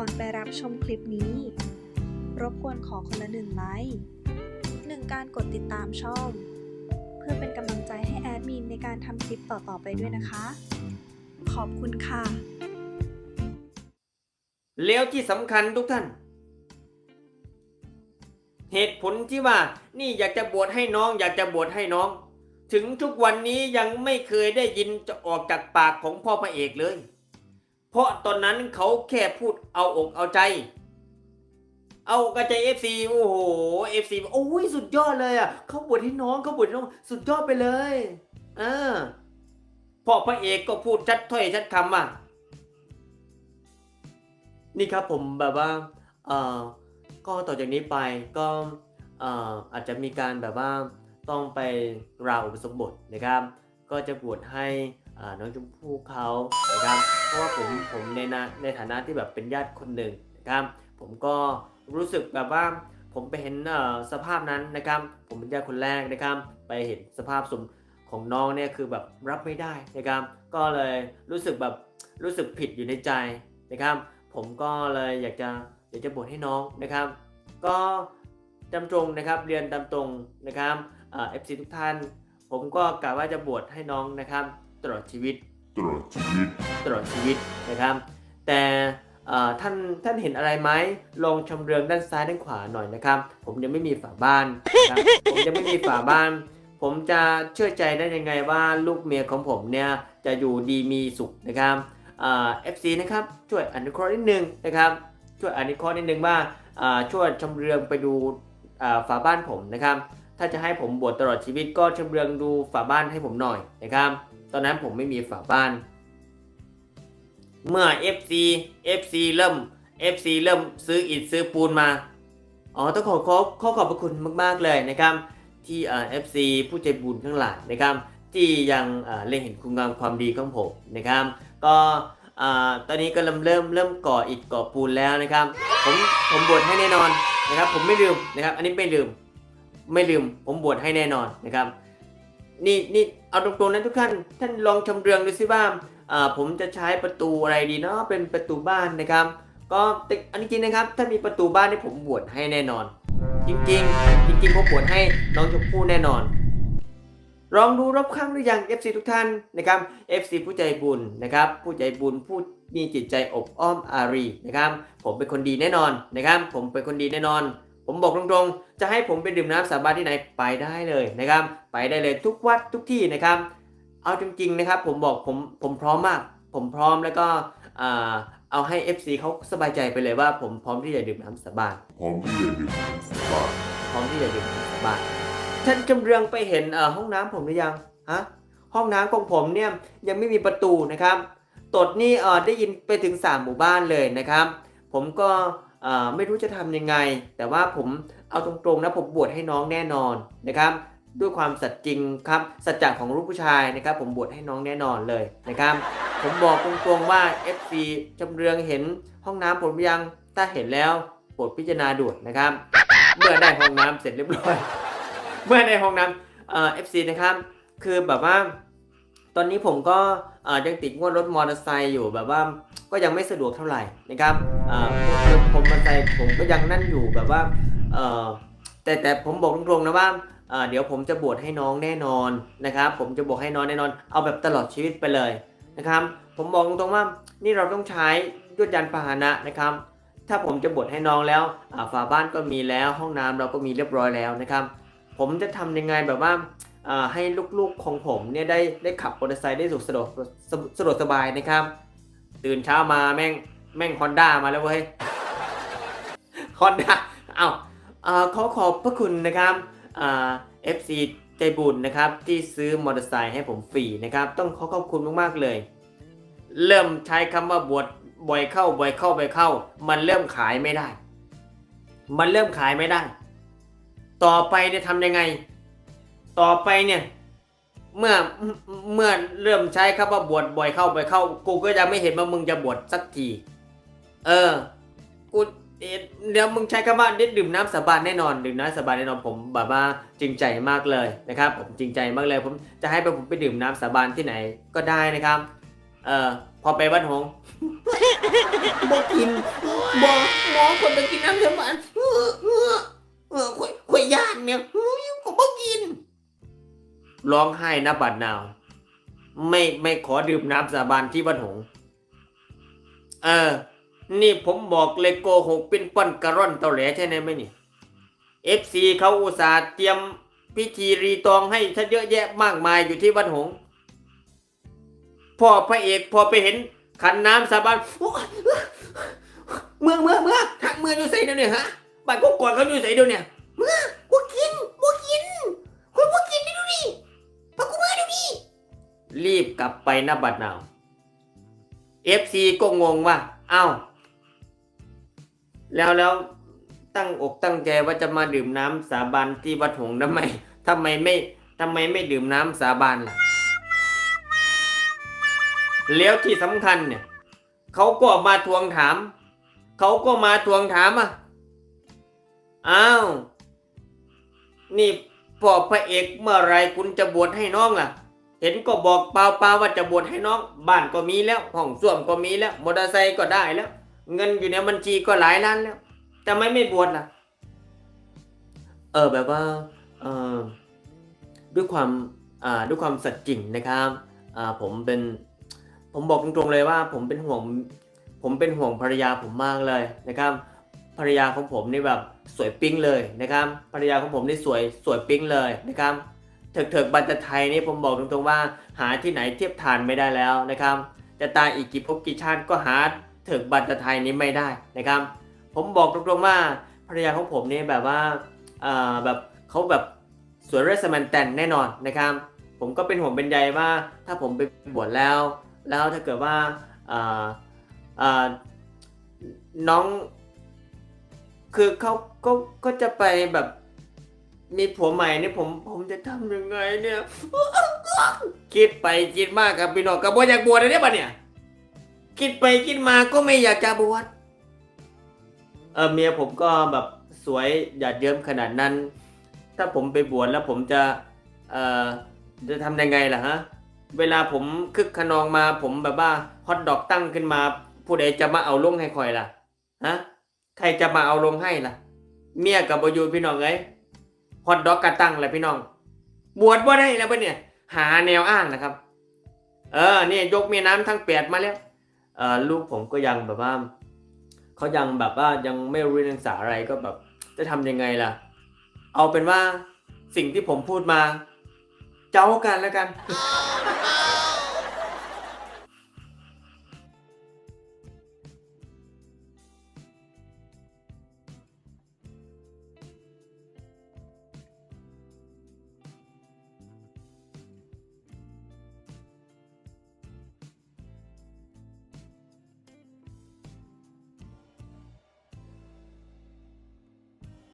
ก่อนไปรับชมคลิปนี้ รบกวนขอคนละหนึ่งไลค์หนึ่งการกดติดตามช่อง เพื่อเป็นกำลังใจให้แอดมินในการทำคลิปต่อๆไปด้วยนะคะ ขอบคุณค่ะ แล้วที่สำคัญทุกท่าน เหตุผลที่ว่านี่อยากจะบวชให้น้อง อยากจะบวชให้น้อง ถึงทุกวันนี้ยังไม่เคยได้ยินจะออกจากปากของพ่อพระเอกเลย เพราะตอนนั้นเขาแค่พูดเอาอกเอาใจ เอากระใจเอฟซีโอ้โหเอฟซีโอ้ยสุดยอดเลยอะเขาบวชให้น้องเขาบวชให้น้องสุดยอดไปเลยเออพ่อพระเอกก็พูดชัดถ้อยชัดคำว่านี่ครับผมแบบว่าเอ่อก็ต่อจากนี้ไปก็เอ่ออาจจะมีการแบบว่าต้องไปราวอุปสมบทนะครับ ก็จะบวชให้น้องชมพู่เขานะครับ ราะว่าผมผมในนาในฐานะที่แบบเป็นญาติคนหนึ่งนะครับ ผมก็รู้สึกแบบว่าผมไปเห็นสภาพนั้นนะครับ ผมเป็นญาติคนแรกนะครับ ไปเห็นสภาพสมของน้องเนี่ยคือแบบรับไม่ได้นะครับ ก็เลยรู้สึกแบบรู้สึกผิดอยู่ในใจนะครับ ผมก็เลยอยากจะอยากจะบวชให้น้องนะครับ ก็ตามตรงนะครับเรียนตามตรงนะครับเอฟซีทุกท่าน ผมก็กะว่าจะบวชให้น้องนะครับ ตลอดชีวิต ตลอดชีวิตตลอดชีวิตนะครับ แต่ท่านท่านเห็นอะไรไหมลองชมเรืองด้านซ้ายด้านขวาหน่อยนะครับ ผมยังไม่มีฝาบ้านนะครับผมยังไม่มีฝาบ้าน ผมจะเชื่อใจได้ยังไงว่าลูกเมียของผมเนี่ยจะอยู่ดีมีสุขนะครับเอฟซีนะครับช่วยอนุเคราะห์นิดนึงนะครับ ช่วยอนุเคราะห์นิดนึงว่าช่วยชมเรืองไปดูฝาบ้านผมนะครับ ถ้าจะให้ผมบวชตลอดชีวิตก็ชมเรืองดูฝาบ้านให้ผมหน่อยนะครับ ตอนนั้นผมไม่มีฝาบ้าน เมื่อ FC FC เริ่ม FC เริ่มซื้ออิฐซื้อปูนมา อ๋อต้องขอขอขอขอบพระคุณมาก ๆ เลยนะครับ ที่เอ่อ FC ผู้ใจบุญทั้งหลายนะครับ ที่ยังเล็งเห็นคุณงามความดีของผมนะครับ ก็อตอนนี้ก็เริ่มเริ่มเริ่มก่ออิฐก่อปูนแล้วนะครับ ผมผมบวชให้แน่นอนนะครับ ผมไม่ลืมนะครับ อันนี้ไม่ลืม ไม่ลืมผมบวชให้แน่นอนนะครับนี่นี่เอาตรงๆนะทุกท่านท่านลองชมเรืองดูสิว่าผมจะใช้ประตูอะไรดีเนาะเป็นประตูบ้านนะครับก็แต่อันนี้จริงนะครับถ้ามีประตูบ้านที่ผมบวชให้แน่นอน จริงๆ จริงๆผมบวชให้น้องชมพู่แน่นอน ลองดูรอบข้างหรือยัง FC ทุกท่านนะครับ FC ผู้ใจบุญนะครับ ผู้ใจบุญผู้มีจิตใจอบอ้อมอารีนะครับ ผมเป็นคนดีแน่นอนนะครับ ผมเป็นคนดีแน่นอน ผมบอกตรงๆ จะให้ผมไปดื่มน้ำสาบานที่ไหนไปได้เลยนะครับ ไปได้เลยทุกวัดทุกที่นะครับ เอาจริงๆนะครับ ผมบอกผมผมพร้อมมาก ผมพร้อมแล้วก็อ่าเอาให้ FC เขาสบายใจไปเลยว่า ผมพร้อมที่จะดื่มน้ำสาบานพร้อมที่จะดื่มน้ำสาบานพร้อมที่จะดื่มน้ำสาบานท่านจำเรืองไปเห็นเอ่อห้องน้ำผมหรือยังฮะห้องน้ำของผมเนี่ยยังไม่มีประตูนะครับ ตดนี่เอ่อได้ยินไปถึง3หมู่บ้านเลยนะครับ ผมก็เอ่อ ไม่รู้จะทำยังไง แต่ว่าผมเอาตรงๆนะผมบวชให้น้องแน่นอนนะครับ ด้วยความสัตย์จริงครับสัจจะของลูกผู้ชายนะครับ ผมบวชให้น้องแน่นอนเลยนะครับ ผมบอกตรงๆว่า FC จำเรืองเห็นห้องน้ำผมยังถ้าเห็นแล้วโปรดพิจารณาด่วนนะครับ เมื่อได้ห้องน้ำเสร็จเรียบร้อย เมื่อได้ห้องน้ำเอ่อฟซีนะครับ คือแบบว่า ตอนนี้ผมก็ยังติดงวดรถมอเตอร์ไซค์อยู่แบบว่าก็ยังไม่สะดวกเท่าไหร่นะครับเออผมมอเตอร์ไซค์ผมก็ยังนั่นอยู่แบบว่าเออแต่แต่ผมบอกตรงๆนะว่าเดี๋ยวผมจะบวชให้น้องแน่นอนนะครับ ผมจะบวชให้น้องแน่นอน เอาแบบตลอดชีวิตไปเลยนะครับ ผมบอกตรงๆว่านี่เราต้องใช้ยวดยานพาหนะนะครับ ถ้าผมจะบวชให้น้องแล้วฝาบ้านก็มีแล้วห้องน้ำเราก็มีเรียบร้อยแล้วนะครับ ผมจะทำยังไงแบบว่า ให้ลูกๆของผมเนี่ยได้ได้ขับมอเตอร์ไซค์ได้สะดวกสะดวกสะสะดวกสบายนะครับ ตื่นเช้ามาแม่งแม่งฮอนด้ามาแล้วเว้ยฮอนด้าเอ้าอ่าขอขอบพระคุณนะครับเอ่า FC ใจบุญนะครับ ที่ซื้อมอเตอร์ไซค์ให้ผมฟรีนะครับ ต้องขอขอบคุณมากๆเลย เริ่มใช้คำว่าบวชบ่อยเข้าบ่อยเข้าบ่อยเข้า มันเริ่มขายไม่ได้ มันเริ่มขายไม่ได้ ต่อไปเนี่ยทำยังไง ต่อไปเนี่ย เมื่อเมื่อเริ่มใช้คำว่าบวชบ่อยเข้าบ่อยเข้า กูก็จะไม่เห็นว่ามึงจะบวชสักที เออ กูเดี๋ยวมึงใช้คำว่าเด็ดดื่มน้ำสาบานแน่นอนดื่มน้ำสาบานแน่นอนผมแบบว่าจริงใจมากเลยนะครับ ผมจริงใจมากเลย ผมจะให้ไปผมไปดื่มน้ำสาบานที่ไหนก็ได้นะครับ เออพอไปวัดหงบ่กินบ่หมอคนไปกินน้ำสาบานเออเออเออข่อยข่อยย่านเนี่ยเฮ้ยก็บ่กิน ร้องไห้นะบัดนาว ไม่ไม่ขอดื่มน้ำสาบานที่วัดหง เออ นี่ผมบอกเลยโกหกเป็นปั้นกระร่อนเตาแหลใช่ไหมนี่เอฟซีเขาอุตส่าห์เตรียมพิธีรีตองให้ถ้าเยอะแยะมากมายอยู่ที่วัดหง พ่อพระเอกพอไปเห็นขันน้ำสาบานเมื่อเมื่อเมื่อทางเมื่ออยู่ใส่เดี๋ยวนี้ฮะบ้านก็กอดเขาอยู่ใส่เดี๋ยวนี้เมื่อ รีบกลับไปนะบัดนาวเอฟซีก็งงว่าเอ้า แล้วแล้วตั้งอกตั้งใจว่าจะมาดื่มน้ำสาบานที่วัดหงทำไมทำไมไม่ทำไมไม่ดื่มน้ำสาบานล่ะ แล้วที่สำคัญเนี่ยเขาก็มาทวงถาม เขาก็มาทวงถามอะอ้าว นี่พ่อพระเอกเมื่อไรคุณจะบวชให้น้องล่ะ เห็นก็บอกเปล่าๆว่าจะบวชให้น้อง บ้านก็มีแล้ว ห้องส้วมก็มีแล้ว มอเตอร์ไซค์ก็ได้แล้ว เงินอยู่ในบัญชีก็หลายล้านแล้วแต่ไม่ไม่บวชล่ะ เออแบบว่าเออด้วยความอ่าด้วยความสัตย์จริงนะครับอ่าผมเป็นผมบอกตรงๆเลยว่า ผมเป็นห่วงผมเป็นห่วงภรรยาผมมากเลยนะครับ ภรรยาของผมนี่แบบสวยปิ๊งเลยนะครับ ภรรยาของผมนี่สวยสวยปิ๊งเลยนะครับ เถิกเถิกบันตะไทยนี่ผมบอกตรงๆว่า หาที่ไหนเทียบทานไม่ได้แล้วนะครับจะตายอีกกี่ภพกี่ชาติก็หาเถิกบันตะไทยนี้ไม่ได้นะครับ ผมบอกตรงๆว่าภรรยาของผมนี่แบบว่าอ่าแบบเขาแบบสวยเรสแมนแตนแน่นอนนะครับ ผมก็เป็นห่วงเป็นใยว่าถ้าผมไปบวชแล้ว แล้วถ้าเกิดว่าอ่าอ่าน้อง คือเขาก็ก็จะไปแบบ มีผัวใหม่นี่ผมผมจะทำยังไงเนี่ย คิดไปคิดมากกับพี่น้องกับบ่อยากบวชเลยเนี่ยปะเนี่ย คิดไปคิดมาก็ไม่อยากจะบวชเออเมียผมก็แบบสวยหยาดเยิ้มขนาดนั้น ถ้าผมไปบวชแล้วผมจะเอ่อจะทำยังไงล่ะฮะ เวลาผมคึกขนองมาผมแบบว่าฮอตดอกตั้งขึ้นมาผู้ใดจะมาเอาลงให้คอยล่ะฮะใครจะมาเอาลงให้ล่ะ เมียกับบอยูพี่น้องเอ้ย ฮอตดอกกระตั้งแหละพี่น้อง บวชว่าได้แล้วปะเนี่ย หาแนวอ้างนะครับ เออเนี่ยยกเมียน้ำทั้งแปดมาแล้วเออลูกผมก็ยังแบบว่าเขายังแบบว่ายังไม่รู้เรียนศึกษาอะไรก็แบบ จะทำยังไงล่ะ เอาเป็นว่าสิ่งที่ผมพูดมา เจ้ากันแล้วกัน